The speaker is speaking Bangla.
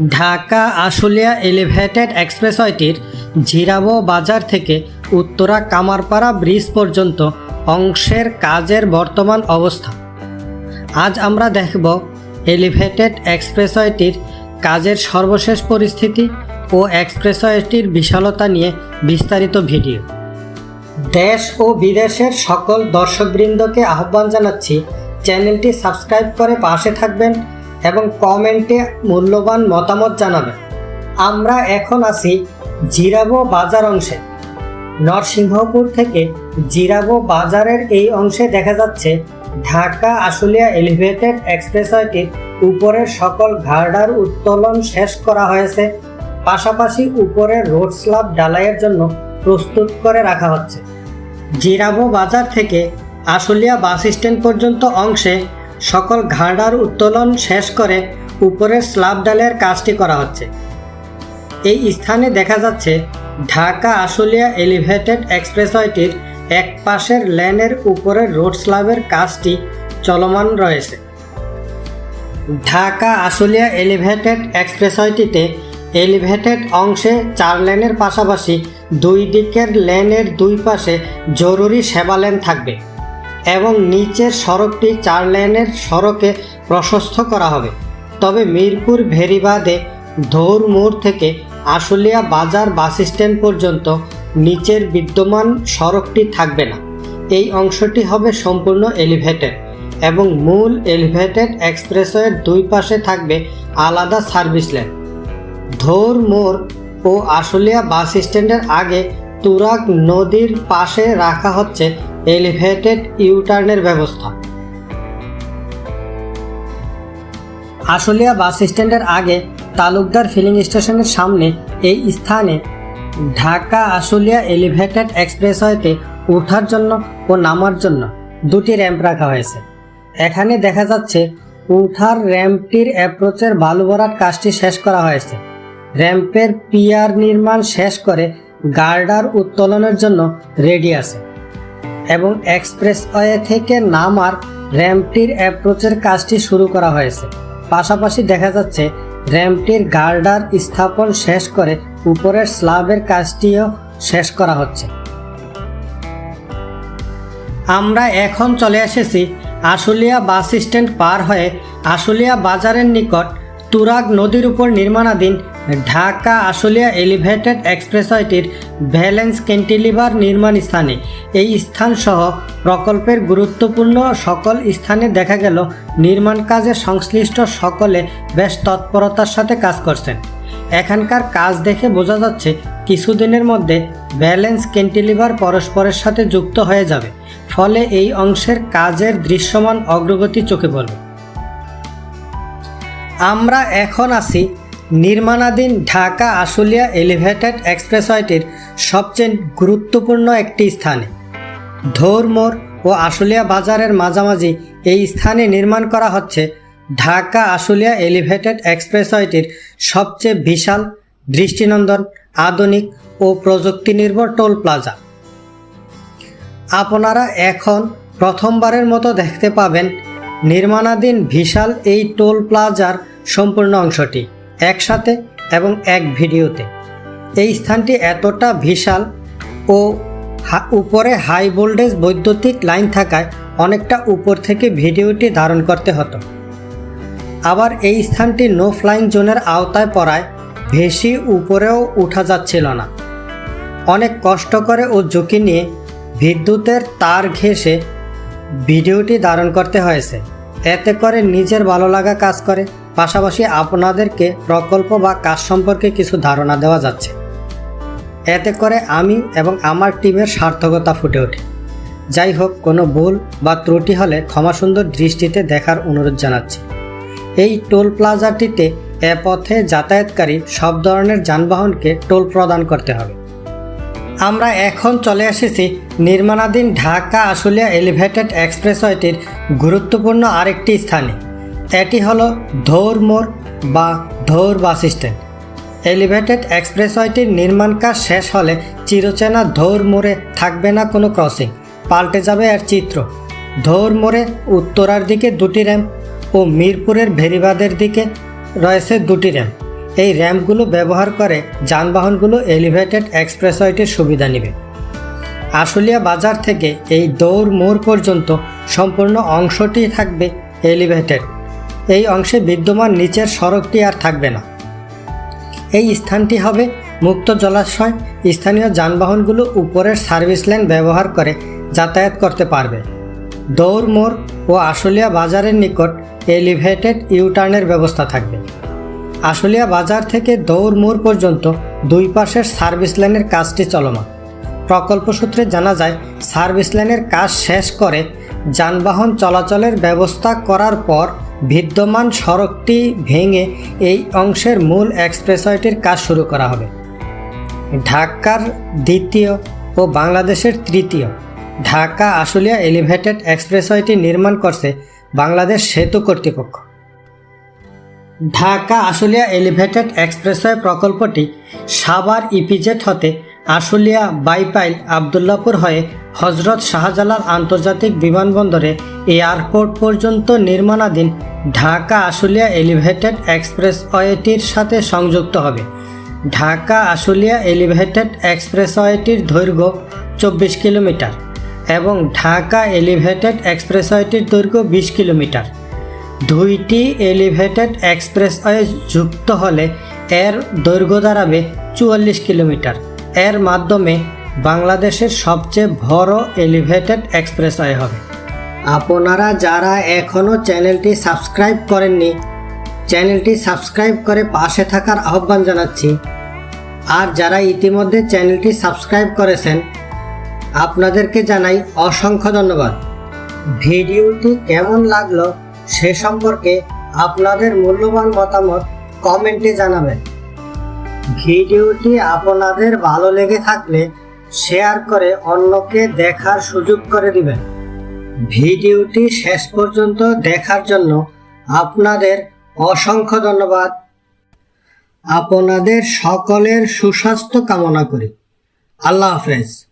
ঢাকা আশুলিয়া এলিভেটেড এক্সপ্রেসওয়েটির জিরাবো বাজার থেকে উত্তরা কামারপাড়া ব্রিজ পর্যন্ত অংশের কাজের বর্তমান অবস্থা। আজ আমরা দেখব এলিভেটেড এক্সপ্রেসওয়েটির কাজের সর্বশেষ পরিস্থিতি ও এক্সপ্রেসওয়েটির বিশালতা নিয়ে বিস্তারিত ভিডিও। দেশ ও বিদেশের সকল দর্শকবৃন্দকে আহ্বান জানাচ্ছি, চ্যানেলটি সাবস্ক্রাইব করে পাশে থাকবেন এবং কমেন্টে মূল্যবান মতামত জানাবেন আমরা এখন আছি জিরাবো বাজার অংশে। নরসিংহপুর থেকে জিরাবো বাজারের এই অংশে দেখা যাচ্ছে ঢাকা আশুলিয়া এলিভেটেড এক্সপ্রেসওয়েটির উপরের সকল গার্ডার উত্তোলন শেষ করা হয়েছে। পাশাপাশি উপরের রোড স্ল্যাব ডালাইয়ের জন্য প্রস্তুত করে রাখা হচ্ছে। জিরাবো বাজার থেকে আশুলিয়া বাস স্ট্যান্ড পর্যন্ত অংশে সকল ঘাড়ার উত্তোলন শেষ করে উপরের স্ল্যাব ডালের কাজটি করা হচ্ছে। এই স্থানে দেখা যাচ্ছে ঢাকা আশুলিয়া এলিভেটেড এক্সপ্রেসওয়েটির এক পাশের লেনের উপরের রোড স্ল্যাবের কাজটি চলমান রয়েছে। ঢাকা আশুলিয়া এলিভেটেড এক্সপ্রেসওয়েটিতে এলিভেটেড অংশে চার লেনের পাশাপাশি দুই দিকের লেনের দুই পাশে জরুরি সেবা লেন থাকবে। এবং নিচের সড়কটি চার লেনের সড়কে প্রশস্ত করা হবে। তবে মিরপুর ভেরিবাদে ধৌর মোড় থেকে আশুলিয়া বাজার বাস স্ট্যান্ড পর্যন্ত নিচের বিদ্যমান সড়কটি থাকবে না। এই অংশটি হবে সম্পূর্ণ এলিভেটেড এবং মূল এলিভেটেড এক্সপ্রেসওয়ের দুই পাশে থাকবে আলাদা সার্ভিস লেন। ধৌর মোড় ও আশুলিয়া বাস স্ট্যান্ডের আগে তুরাগ নদীর পাশে রাখা হচ্ছে এলিভেটেড ইউটার্নের ব্যবস্থা। আশুলিয়া বাস স্ট্যান্ডের আগে তালুকদার ফিলিং স্টেশনের সামনে এই স্থানে ঢাকা আশুলিয়া এলিভেটেড এক্সপ্রেসওয়েতে ওঠার জন্য ও নামার জন্য দুটি র্যাম্প রাখা হয়েছে। এখানে দেখা যাচ্ছে উঠার র্যাম্পটির অ্যাপ্রোচের বালু ভরাট কাজটি শেষ করা হয়েছে। র্যাম্পের পিয়ার নির্মাণ শেষ করে গার্ডার উত্তোলনের জন্য রেডি আছে। এবং এক্সপ্রেসওয়ে থেকে নামার র্যাম্পটির অ্যাপ্রোচের কাজটি শুরু করা হয়েছে। পাশাপাশি দেখা যাচ্ছে, র্যাম্পটির গার্ডার স্থাপন শেষ করে উপরের স্ল্যাবের কাজটিও শেষ করা হচ্ছে। আমরা এখন চলে এসেছি আশুলিয়া বাস স্ট্যান্ড পার হয়ে আশুলিয়া বাজারের নিকট তুরাগ নদীর উপর নির্মাণাধীন ঢাকা আশুলিয়া এলিভেটেড এক্সপ্রেসওয়েটির ভ্যালেন্স ক্যান্টিলিভার নির্মাণ স্থানে। এই স্থান সহ প্রকল্পের গুরুত্বপূর্ণ সকল স্থানে দেখা গেল নির্মাণ কাজে সংশ্লিষ্ট সকলে বেশ তৎপরতার সাথে কাজ করছেন। এখানকার কাজ দেখে বোঝা যাচ্ছে কিছুদিনের মধ্যে ব্যালেন্স ক্যান্টিলিভার পরস্পরের সাথে যুক্ত হয়ে যাবে, ফলে এই অংশের কাজের দৃশ্যমান অগ্রগতি চোখে পড়বে। আমরা এখন আছি নির্মাণাধীন ঢাকা আশুলিয়া এলিভেটেড এক্সপ্রেসওয়েটির সবচেয়ে গুরুত্বপূর্ণ একটি স্থানে। ধৌরমোড় ও আশুলিয়া বাজারের মাঝামাঝি এই স্থানে নির্মাণ করা হচ্ছে ঢাকা আশুলিয়া এলিভেটেড এক্সপ্রেসওয়েটির সবচেয়ে বিশাল দৃষ্টিনন্দন আধুনিক ও প্রযুক্তি নির্ভর টোল প্লাজা। আপনারা এখন প্রথমবারের মতো দেখতে পাবেন নির্মাণাধীন বিশাল এই টোল প্লাজার সম্পূর্ণ অংশটি। একসাথে এবং এক ভিডিওতে। এই স্থানটি এতটা বিশাল ও উপরে হাই ভোল্টেজ বৈদ্যুতিক লাইন থাকায় অনেকটা উপর থেকে ভিডিওটি ধারণ করতে হতো। আবার এই স্থানটি নো ফ্লাইং জোনের আওতায় পড়ায় ভেসি উপরেও উঠা যাচ্ছিল না। অনেক কষ্ট করে ও ঝুঁকি নিয়ে বিদ্যুতের তার ঘেঁষে ভিডিওটি ধারণ করতে হয়েছে। এতে করে নিজের ভালো লাগা কাজ করে। পাশাপাশি আপনাদেরকে প্রকল্প বা কাজ সম্পর্কে কিছু ধারণা দেওয়া যাচ্ছে। এতে করে আমি এবং আমার টিমের সার্থকতা ফুটে ওঠে। যাই হোক, কোনো ভুল বা ত্রুটি হলে ক্ষমা সুন্দর দৃষ্টিতে দেখার অনুরোধ জানাচ্ছি। এই টোল প্লাজাটিতে এ পথে যাতায়াতকারী সব ধরনের যানবাহনকে টোল প্রদান করতে হবে। আমরা এখন চলে এসেছি নির্মাণাধীন ঢাকা আশুলিয়া এলিভেটেড এক্সপ্রেসওয়েটির গুরুত্বপূর্ণ আরেকটি স্থানে। এটি হলো ধৌর মোড় বা ধৌর বাস স্ট্যান্ড। এলিভেটেড এক্সপ্রেসওয়েটির নির্মাণ কাজ শেষ হলে চিরচেনা ধৌর মোড়ে থাকবে না কোনো ক্রসিং। পাল্টে যাবে এর চিত্র। ধৌর মোড়ে উত্তরার দিকে দুটি র্যাম্প ও মিরপুরের ভেরিবাদের দিকে রয়েছে দুটি র্যাম্প। এই র্যাম্পগুলো ব্যবহার করে যানবাহনগুলো এলিভেটেড এক্সপ্রেসওয়েটির সুবিধা নেবে। আশুলিয়া বাজার থেকে এই দৌড় মোড় পর্যন্ত সম্পূর্ণ অংশটি থাকবে এলিভেটেড। এই অংশে বিদ্যমান নিচের সড়কটি আর থাকবে না। এই স্থানটি হবে মুক্ত জলাশয়। স্থানীয় যানবাহনগুলো উপরের সার্ভিস লাইন ব্যবহার করে যাতায়াত করতে পারবে। দৌড় মোড় ও আশুলিয়া বাজারের নিকট এলিভেটেড ইউটার্নের ব্যবস্থা থাকবে। আশুলিয়া বাজার থেকে দৌড় মোড় পর্যন্ত দুই পাশের সার্ভিস লাইনের কাজটি চলমান। প্রকল্প সূত্রে জানা যায়, সার্ভিস লাইনের কাজ শেষ করে যানবাহন চলাচলের ব্যবস্থা করার পর বিদ্যমান সড়কটি ভেঙে এই অংশের মূল এক্সপ্রেসওয়েটির কাজ শুরু করা হবে। ঢাকার দ্বিতীয় ও বাংলাদেশের তৃতীয়। ঢাকা আশুলিয়া এলিভেটেড এক্সপ্রেসওয়েটি নির্মাণ করছে বাংলাদেশ সেতু কর্তৃপক্ষ। ঢাকা আশুলিয়া এলিভেটেড এক্সপ্রেসওয়ে প্রকল্পটি সাভার ইপিজেড হতে আশুলিয়া বাইপাইল আবদুল্লাপুর হয়ে হজরত শাহজালাল আন্তর্জাতিক বিমানবন্দরে এয়ারপোর্ট পর্যন্ত নির্মাণাধীন ঢাকা আশুলিয়া এলিভেটেড এক্সপ্রেসওয়েটির সাথে সংযুক্ত হবে। ঢাকা আশুলিয়া এলিভেটেড এক্সপ্রেসওয়েটির দৈর্ঘ্য চব্বিশ কিলোমিটার এবং ঢাকা এলিভেটেড এক্সপ্রেসওয়েটির দৈর্ঘ্য বিশ কিলোমিটার। দুইটি এলিভেটেড এক্সপ্রেসওয়ে যুক্ত হলে এর দৈর্ঘ্য দাঁড়াবে চুয়াল্লিশ কিলোমিটার। এর মাধ্যমে বাংলাদেশের সবচেয়ে বড় এলিভেটেড এক্সপ্রেসওয়ে হবে। আপনারা যারা এখনও চ্যানেলটি সাবস্ক্রাইব করেননি, চ্যানেলটি সাবস্ক্রাইব করে পাশে থাকার আহ্বান জানাচ্ছি। আর যারা ইতিমধ্যে চ্যানেলটি সাবস্ক্রাইব করেছেন, আপনাদেরকে জানাই অসংখ্য ধন্যবাদ। ভিডিওটি কেমন লাগল সে সম্পর্কে আপনাদের মূল্যবান মতামত কমেন্টে জানাবেন। ভিডিওটি আপনাদের ভালো লেগে থাকলে শেয়ার করে অন্যকে দেখার সুযোগ করে দিবেন। ভিডিওটি শেষ পর্যন্ত দেখার জন্য আপনাদের অসংখ্য ধন্যবাদ। আপনাদের সকলের সুস্বাস্থ্য কামনা করি। আল্লাহ হাফেজ।